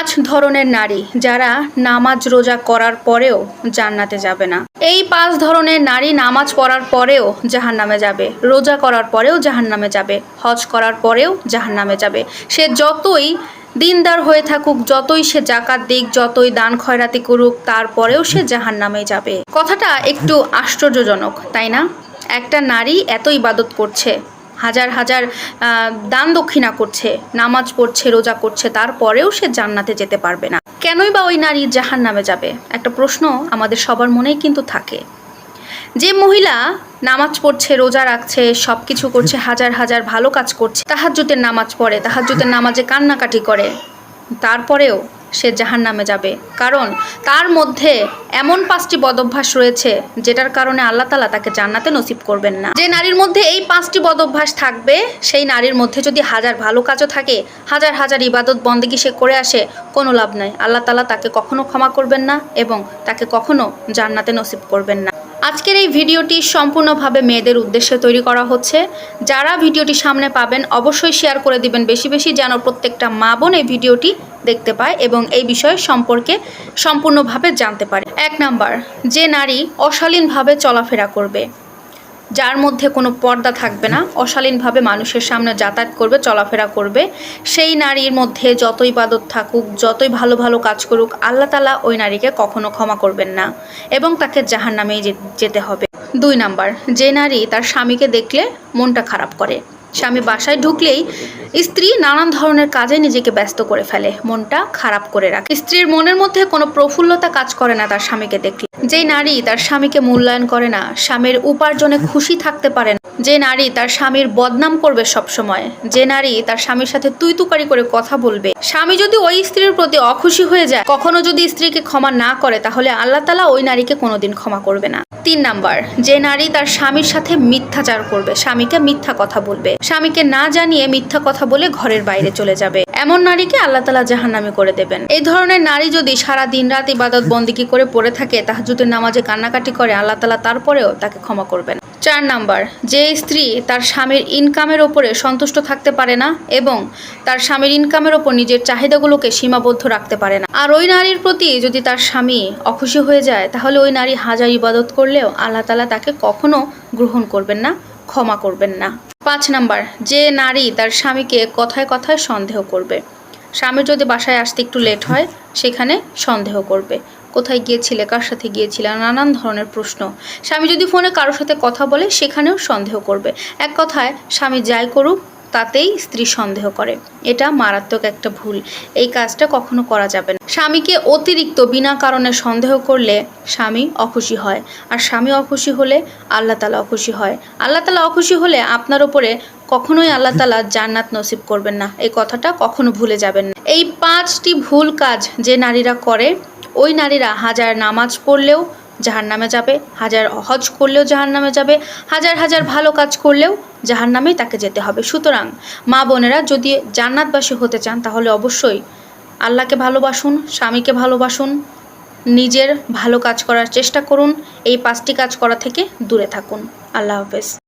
পাঁচ ধরনের নারী যারা নামাজ রোজা করার পরেও জান্নাতে যাবে না। এই পাঁচ ধরনের নারী নামাজ পড়ার পরেও জাহান নামে যাবে, রোজা করার পরেও জাহান নামে যাবে, হজ করার পরেও জাহান নামে যাবে। সে যতই দিনদার হয়ে থাকুক, যতই সে জাকাত দিক, যতই দান খয়রাতি করুক, তারপরেও সে জাহান নামে যাবে। কথাটা একটু আশ্চর্যজনক, তাই না? একটা নারী এত ইবাদত করছে হাজার হাজার দান দক্ষিণা করছে নামাজ পড়ছে রোজা করছে তারপরেও সে জান্নাতে যেতে পারবে না। কেনই বা ওই নারী জাহান নামে যাবে? একটা প্রশ্ন আমাদের সবার মনেই কিন্তু থাকে। যে মহিলা নামাজ পড়ছে রোজা রাখছে সব কিছু করছে হাজার হাজার ভালো কাজ করছে তাহাজ্জুতের নামাজ পড়ে তাহাজ্জুতের নামাজে কান্নাকাটি করে তারপরেও সে জাহান নামে যাবে। কারণ তার মধ্যে এমন পাঁচটি বদভ্যাস রয়েছে, যেটার কারণে আল্লাহ তালা তাকে জান্নাতে নসিব করবেন না। যে নারীর মধ্যে এই পাঁচটি বদভ্যাস থাকবে, সেই নারীর মধ্যে যদি হাজার ভালো কাজও থাকে, হাজার হাজার ইবাদত বন্দেগি সে করে আসে, কোনো লাভ নাই। আল্লাহ তালা তাকে কখনো ক্ষমা করবেন না এবং তাকে কখনো জান্নাতে নসিব করবেন না। আজকের এই ভিডিওটি সম্পূর্ণভাবে মেয়েদের উদ্দেশ্যে তৈরি করা হচ্ছে। যারা ভিডিওটি সামনে পাবেন, অবশ্যই শেয়ার করে দিবেন। বেশি বেশি যেন প্রত্যেকটা মা বোন এই ভিডিওটি দেখতে পায় এবং এই বিষয় সম্পর্কে সম্পূর্ণভাবে জানতে পারে। এক নাম্বার, যে নারী অশালীনভাবে চলাফেরা করবে, যার মধ্যে কোনো পর্দা থাকবে না, অশালীনভাবে মানুষের সামনে যাতায়াত করবে, চলাফেরা করবে, সেই নারীর মধ্যে যত ইবাদত থাকুক, যতই ভালো ভালো কাজ করুক, আল্লাহ তালা ওই নারীকে কখনো ক্ষমা করবেন না এবং তাকে জাহান নামেই যেতে হবে। দুই নাম্বার, যে নারী তার স্বামীকে দেখলে মনটা খারাপ করে স্বামী বাসায় ঢুকলেই স্ত্রী নানান ধরনের কাজে নিজেকে ব্যস্ত করে ফেলে, মনটা খারাপ করে রাখে। স্ত্রীর মনের মধ্যে কোনো প্রফুল্লতা কাজ করে না তার স্বামীকে দেখলে। যে নারী তার স্বামীকে মূল্যায়ন করে না, স্বামীর উপার্জনে খুশি থাকতে পারে না। যে নারী তার স্বামীর বদনাম করবে সব সময় যে নারী তার স্বামীর সাথে তুই তুকারি করে কথা বলবে। স্বামী যদি ওই স্ত্রীর প্রতি অখুশি হয়ে যায়, কখনো যদি স্ত্রীকে ক্ষমা না করে, তাহলে আল্লাহ তালা ওই নারীকে কোনোদিন ক্ষমা করবে না। তিন নাম্বার, যে নারী তার স্বামীর সাথে মিথ্যাচার করবে, স্বামীকে মিথ্যা কথা বলবে। স্বামীকে না জানিয়ে মিথ্যা কথা বলে ঘরের বাইরে চলে যাবে। এমন নারীকে আল্লাহ তালা জাহান্নামি করে দেবেন। এই ধরনের নারী যদি সারা দিন রাত ইবাদত বন্দিকি করে পড়ে থাকে, তাহাজুদের নামাজে কান্নাকাটি করে, আল্লাহ তালা তারপরেও তাকে ক্ষমা করবেন। চার নাম্বার, যে স্ত্রী তার স্বামীর ইনকামের ওপরে সন্তুষ্ট থাকতে পারে না এবং তার স্বামীর ইনকামের ওপর নিজের চাহিদাগুলোকে সীমাবদ্ধ রাখতে পারে না। আর ওই নারীর প্রতি যদি তার স্বামী অখুশি হয়ে যায়, তাহলে ওই নারী হাজার ইবাদত করলেও আল্লাহ তালা তাকে কখনো গ্রহণ করবেন না, ক্ষমা করবেন না। পাঁচ নাম্বার, যে নারী তার স্বামীকে কথায় কথায় সন্দেহ করবে। স্বামীর যদি বাসায় আসতে একটু লেট হয়, সেখানে সন্দেহ করবে। কোথায় গিয়েছিলে, কার সাথে গিয়েছিলে, নানান ধরনের প্রশ্ন। স্বামী যদি ফোনে কারোর সাথে কথা বলে, সেখানেও সন্দেহ করবে। এক কথায়, স্বামী যাই করুক, তাতেই স্ত্রী সন্দেহ করে। এটা মারাত্মক একটা ভুল। এই কাজটা কখনো করা যাবে না। স্বামীকে অতিরিক্ত বিনা কারণে সন্দেহ করলে স্বামী অখুশি হয়। আর স্বামী অখুশি হলে আল্লাহ তালা অখুশি হয়। আল্লাহ তালা অখুশি হলে আপনার ওপরে কখনোই আল্লাহ তালা জান্নাত নসিব করবেন না। এই কথাটা কখনো ভুলে যাবেন না। এই পাঁচটি ভুল কাজ যে নারীরা করে ওই নারীরা হাজার নামাজ পড়লেও জাহার নামে যাবে, হাজার হজ করলেও জাহার নামে যাবে, হাজার হাজার ভালো কাজ করলেও জাহার নামেই তাকে যেতে হবে। সুতরাং মা বোনেরা যদি জান্নাতবাসী হতে চান, তাহলে অবশ্যই আল্লাহকে ভালোবাসুন, স্বামীকে ভালোবাসুন, নিজের ভালো কাজ করার চেষ্টা করুন, এই পাঁচটি কাজ করা থেকে দূরে থাকুন। আল্লাহ হাফেজ।